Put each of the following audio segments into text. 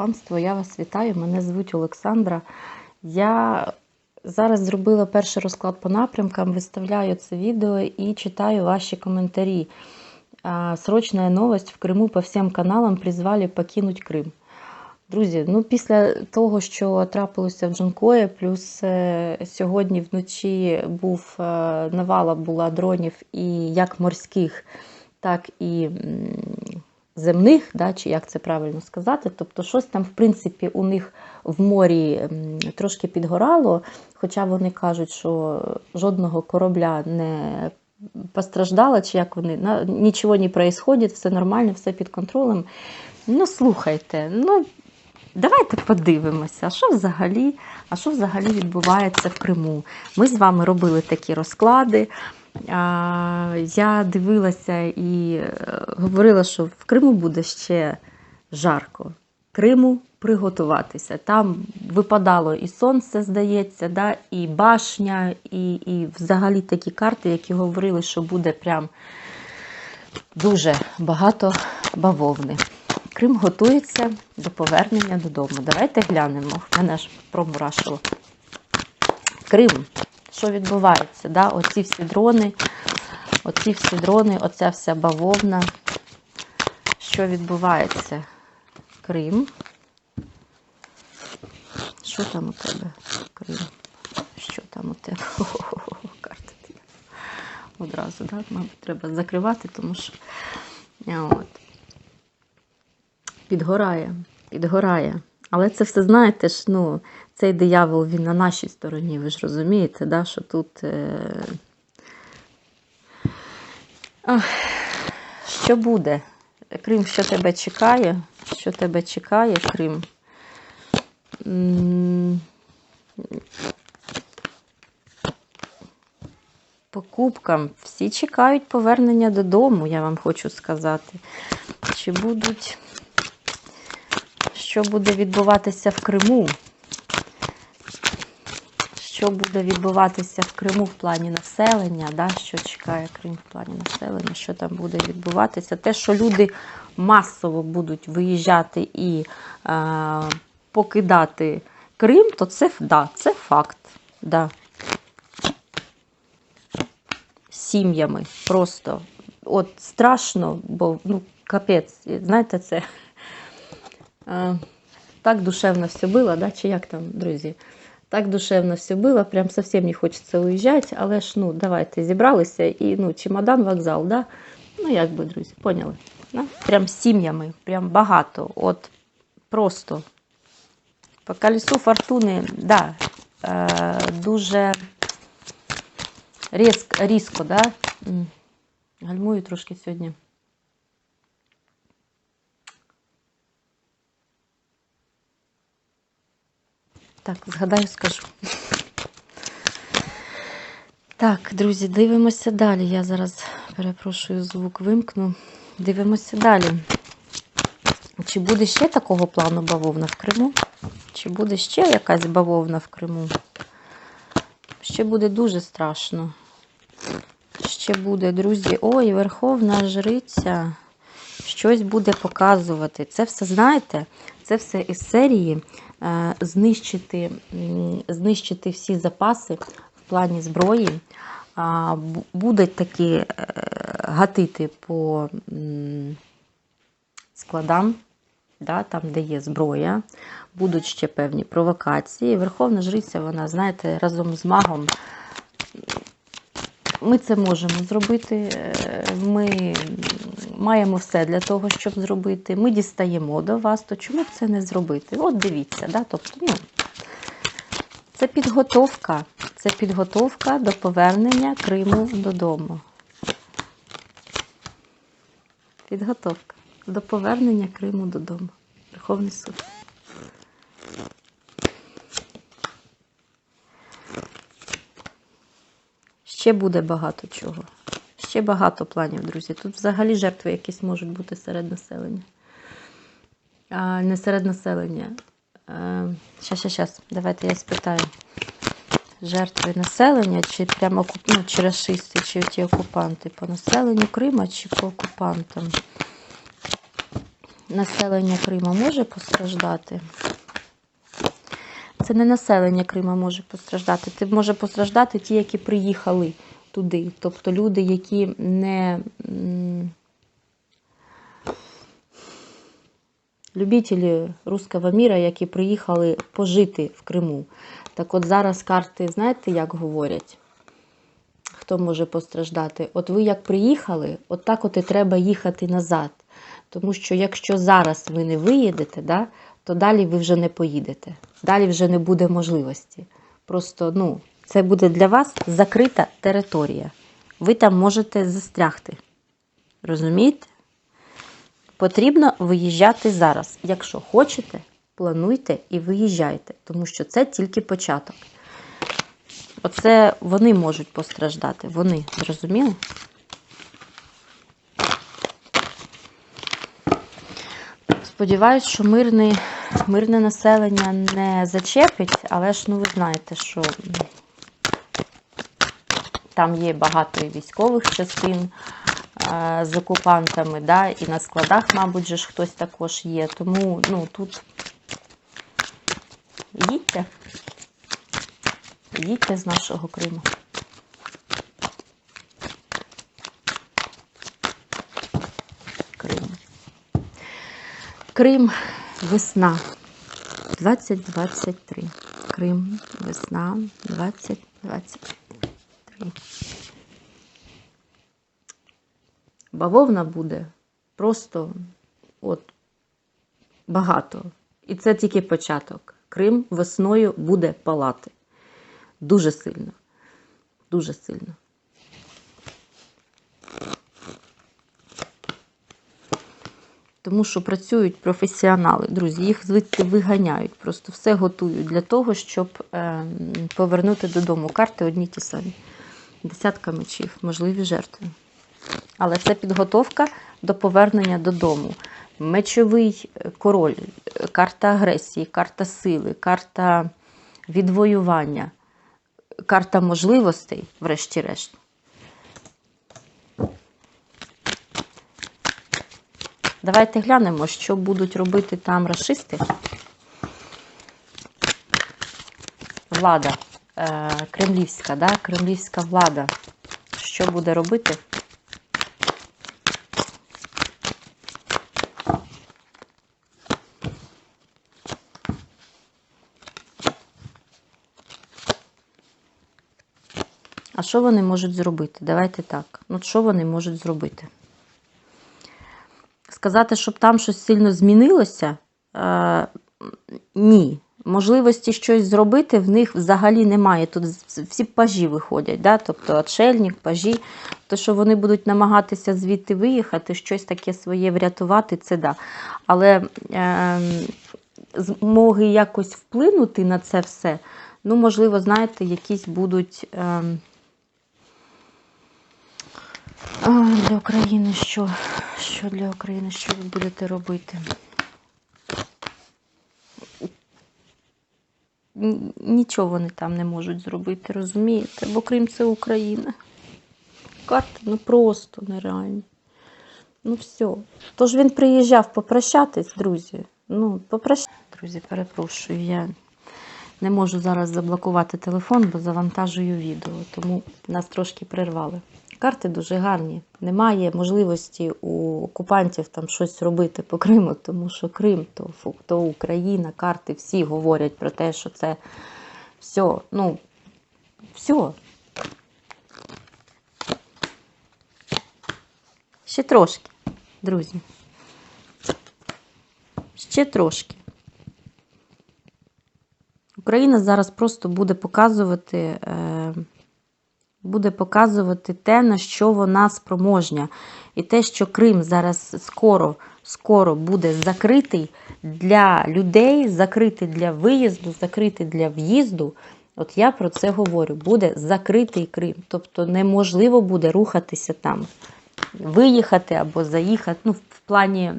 Панство, я вас вітаю. Мене звуть Олександра. Я зараз зробила перший розклад по напрямкам, виставляю це відео і читаю ваші коментарі. А, Срочная новость: в Криму по всім каналам призвали покинуть Крим. Друзі, ну після того, що трапилося в Джанкої, плюс е, сьогодні вночі був е, навала була дронів і як морських, так і земних, да, чи як це правильно сказати. Тобто, щось там, в принципі, у них в морі трошки підгорало, хоча вони кажуть, що жодного корабля не постраждало, чи як вони нічого не відбувається, все нормально, все під контролем. Ну, слухайте, ну. Давайте подивимося, а що взагалі, а що взагалі відбувається в Криму. Ми з вами робили такі розклади. Я дивилася і е, говорила, що в Криму буде ще жарко. Криму приготуватися. Там випадало і сонце, здається, да, і башня, і, і взагалі такі карти, які говорили, що буде прям дуже багато бавовни. Крим готується до повернення додому. Давайте глянемо. Мене ж промурашило. Крим. Що відбувається? Да? Оці всі дрони, оці всі дрони, оця вся бавовна. Що відбувається? Крим. Що там у тебе? Крим? Що там у тебе? О-о-о, карта ти. Одразу, да? Мабуть, треба закривати, тому що. От підгорає, підгорає. Але це все, знаєте ж, ну, цей диявол він на нашій стороні, ви ж розумієте, да, що тут. Е... Ах, що буде? Крим, що тебе чекає? Що тебе чекає, Крим? Покупкам. Всі чекають повернення додому, я вам хочу сказати. Чи будуть що буде відбуватися в Криму. Що буде відбуватися в Криму в плані населення, да? що чекає Крим в плані населення, що там буде відбуватися. Те, що люди масово будуть виїжджати і е, покидати Крим, то це да, це факт. Да. Сім'ями просто. От страшно, бо ну, капець, знаєте, це. Так душевно все было, да, чи як там, друзі? Так душевно все було, прям совсем не хочеться уїжджати, але ж ну, давайте зібралися і ну, чемодан, вокзал, да? Ну, як би, друзі, поняли? Да? Прям сім'ями, прям багато. От просто по колесу фортуни, да, е, дуже різко, різко, да? Гальмую трошки сьогодні. Так, згадаю, скажу. Так, друзі, дивимося далі. Я зараз перепрошую, звук вимкну. Дивимося далі. Чи буде ще такого плану бавовна в Криму? Чи буде ще якась бавовна в Криму? Ще буде дуже страшно. Ще буде, друзі. Ой, Верховна Жриця щось буде показувати. Це все, знаєте, це все із серії е, знищити, знищити всі запаси в плані зброї. А, бу- Будуть такі е, гатити по м, складам, да, там, де є зброя. Будуть ще певні провокації. Верховна Жриця, вона, знаєте, разом з магом ми це можемо зробити. е, Ми маємо все для того, щоб зробити. Ми дістаємо до вас, то чому б це не зробити? От дивіться, да? тобто, ну, це підготовка. Це підготовка до повернення Криму додому. Підготовка до повернення Криму додому. Верховний суд. Ще буде багато чого. Ще багато планів, друзі. Тут взагалі жертви якісь можуть бути серед населення. А, не серед населення. Щас, щас, щас. Давайте я спитаю. Жертви населення, чи прямо ну, чи расисти, чи ті окупанти по населенню Крима, чи по окупантам. населення Крима може постраждати? Це не населення Крима може постраждати. Це може постраждати ті, які приїхали туди. Тобто люди, які не любителі руського міра, які приїхали пожити в Криму. Так от зараз карти, знаєте, як говорять? Хто може постраждати? От ви як приїхали, от так от і треба їхати назад. Тому що якщо зараз ви не виїдете, да, то далі ви вже не поїдете. Далі вже не буде можливості. Просто ну, це буде для вас закрита територія. Ви там можете застрягти. Розумієте? Потрібно виїжджати зараз. Якщо хочете, плануйте і виїжджайте, тому що це тільки початок. Оце вони можуть постраждати. Вони, зрозуміли? Сподіваюсь, що мирне, мирне населення не зачепить, але ж ну ви знаєте, що там є багато і військових частин е, з окупантами, да, і на складах, мабуть, же ж хтось також є. Тому ну, тут їдьте, їдьте з нашого Криму. Крим. Крим, весна 2023. Крим, весна 2023. Бавовна буде просто от багато. І це тільки початок. Крим весною буде палати. Дуже сильно. Дуже сильно. Тому що працюють професіонали, друзі, їх звідти виганяють. Просто все готують для того, щоб е, повернути додому. Карти одні ті самі. Десятка мечів, можливі жертви. Але це підготовка до повернення додому. Мечовий король, карта агресії, карта сили, карта відвоювання, карта можливостей, врешті-решт. Давайте глянемо, що будуть робити там расисти. Влада е, кремлівська, да? кремлівська влада. Що буде робити? А що вони можуть зробити? Давайте так. Ну, що вони можуть зробити? Сказати, щоб там щось сильно змінилося? Е, ні. Можливості щось зробити в них взагалі немає. Тут всі пажі виходять, да? тобто отшельник, пажі. То, що вони будуть намагатися звідти виїхати, щось таке своє врятувати, це да. Але е, змоги якось вплинути на це все, ну, можливо, знаєте, якісь будуть. Е, для України що? Що для України? Що ви будете робити? Нічого вони там не можуть зробити, розумієте? Бо Крим це Україна. Карти ну просто нереальні. Ну все. Тож він приїжджав попрощатись, друзі. Ну, попрощатись. Друзі, перепрошую, я не можу зараз заблокувати телефон, бо завантажую відео, тому нас трошки прервали. Карти дуже гарні. Немає можливості у окупантів там щось робити по Криму, тому що Крим то, то Україна, карти всі говорять про те, що це все, ну, все. Ще трошки, друзі. Ще трошки. Україна зараз просто буде показувати. Буде показувати те, на що вона спроможня. І те, що Крим зараз скоро скоро буде закритий для людей, закритий для виїзду, закритий для в'їзду. От я про це говорю. Буде закритий Крим. Тобто неможливо буде рухатися там, виїхати або заїхати. ну, В плані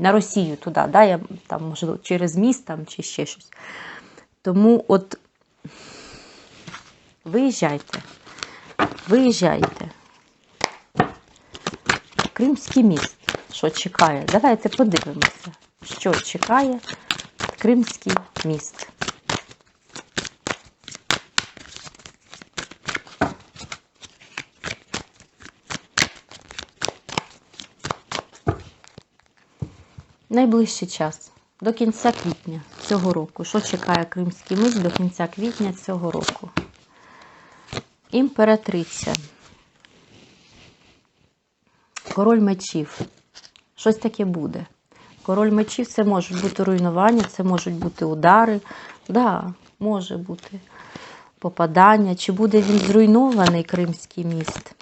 на Росію туди, да, я, там, можливо, через міст там, чи ще щось. Тому от виїжджайте. Виїжджайте. Кримський міст. що чекає. Давайте подивимося, що чекає Кримський міст. Найближчий час до кінця квітня цього року. Що чекає Кримський міст до кінця квітня цього року? Імператриця. Король мечів. Щось таке буде. Король мечів це можуть бути руйнування, це можуть бути удари. Да, може бути попадання. Чи буде він зруйнований Кримський міст?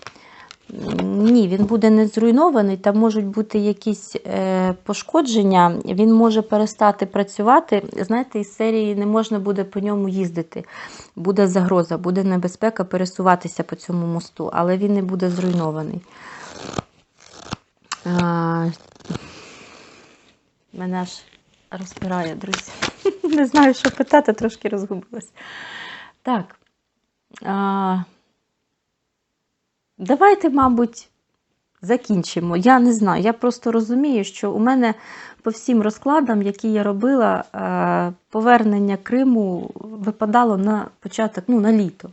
Ні, він буде не зруйнований, там можуть бути якісь е, пошкодження, він може перестати працювати. Знаєте, із серії не можна буде по ньому їздити. Буде загроза, буде небезпека пересуватися по цьому мосту, але він не буде зруйнований. А, мене аж розпирає, друзі. Не знаю, що питати, трошки розгубилась. Так. Давайте, мабуть, закінчимо. Я не знаю. Я просто розумію, що у мене по всім розкладам, які я робила, е, повернення Криму випадало на початок, ну, на літо.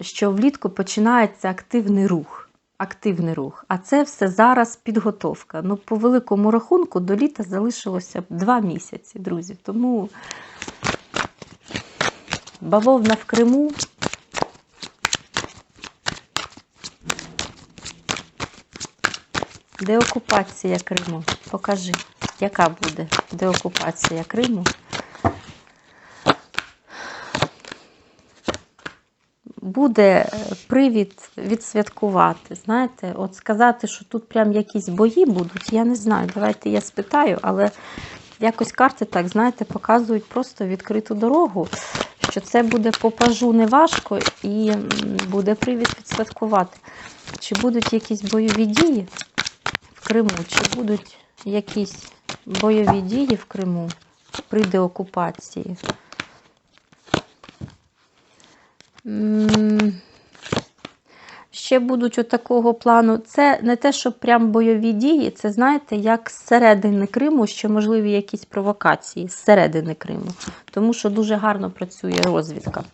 Що влітку починається активний рух. Активний рух. А це все зараз підготовка. Ну, по великому рахунку, до літа залишилося два місяці, друзі. Тому бавовна в Криму. Деокупація Криму. Покажи, яка буде деокупація Криму. Буде привід відсвяткувати. Знаєте, от сказати, що тут прям якісь бої будуть, я не знаю. Давайте я спитаю, але якось карти так, знаєте, показують просто відкриту дорогу, що це буде по пажу неважко і буде привід відсвяткувати. Чи будуть якісь бойові дії? Криму, чи будуть якісь бойові дії в Криму при деокупації? Ще будуть от такого плану. Це не те, що прям бойові дії, це, знаєте, як зсередини Криму, що можливі якісь провокації зсередини Криму. Тому що дуже гарно працює розвідка.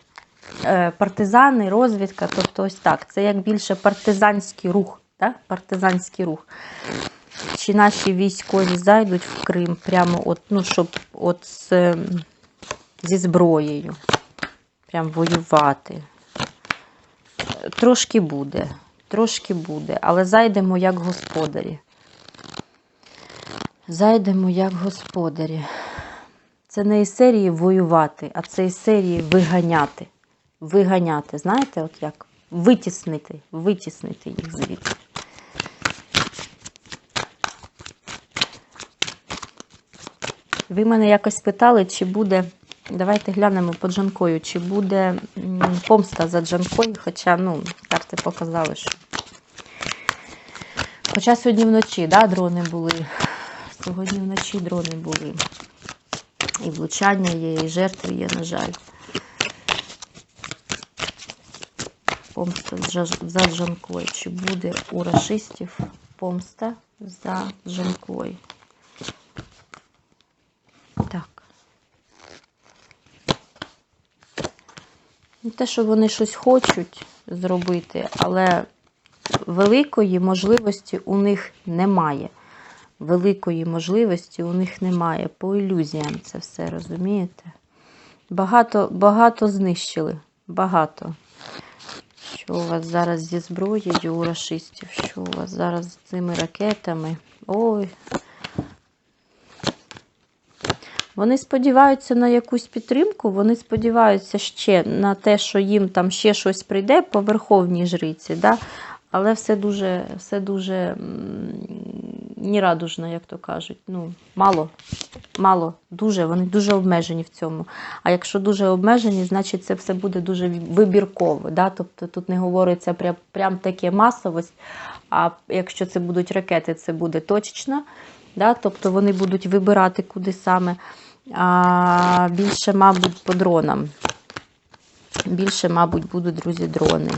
Е, партизани, розвідка, тобто ось так. Це як більше партизанський рух так? партизанський рух. Чи наші військові зайдуть в Крим прямо от, ну, щоб от з, зі зброєю, прям воювати. Трошки буде, трошки буде, але зайдемо як господарі. Зайдемо як господарі. Це не із серії воювати, а це із серії виганяти. Виганяти, знаєте, от як? Витіснити, витіснити їх звідси. Ви мене якось питали, чи буде. Давайте глянемо по Джанкою, чи буде помста за Джанкою, хоча, ну, карти показали, що. Хоча сьогодні вночі, да, дрони були. Сьогодні вночі дрони були. І влучання є, і жертви є, на жаль. Помста за Джанкою. Чи буде у расистів помста за Джанкою? Так. Не те, що вони щось хочуть зробити, але великої можливості у них немає. Великої можливості у них немає. По ілюзіям це все, розумієте? Багато, багато знищили. Багато. Що у вас зараз зі зброєю у расистів? Що у вас зараз з цими ракетами? Ой, вони сподіваються на якусь підтримку, вони сподіваються ще на те, що їм там ще щось прийде по верховній жриці. Да? Але все дуже все дуже нерадужно, як то кажуть. Ну, Мало, мало, дуже, вони дуже обмежені в цьому. А якщо дуже обмежені, значить це все буде дуже вибірково. Да? Тобто тут не говориться прям, прям таке масовость, а якщо це будуть ракети, це буде точечно. Да? Тобто вони будуть вибирати куди саме а більше, мабуть, по дронам. Більше, мабуть, будуть, друзі, дрони.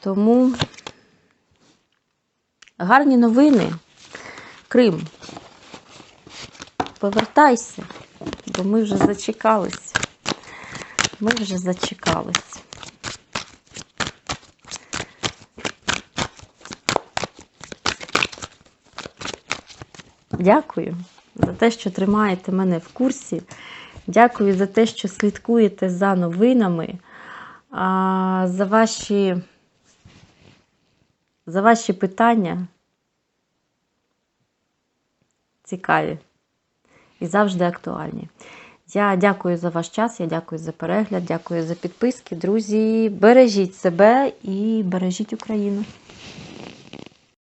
Тому Гарні новини. Крим. Повертайся, бо ми вже зачекались. Ми вже зачекались. Дякую за те, що тримаєте мене в курсі. Дякую за те, що слідкуєте за новинами, за ваші, за ваші питання. Цікаві і завжди актуальні. Я дякую за ваш час, я дякую за перегляд, дякую за підписки. Друзі, бережіть себе і бережіть Україну.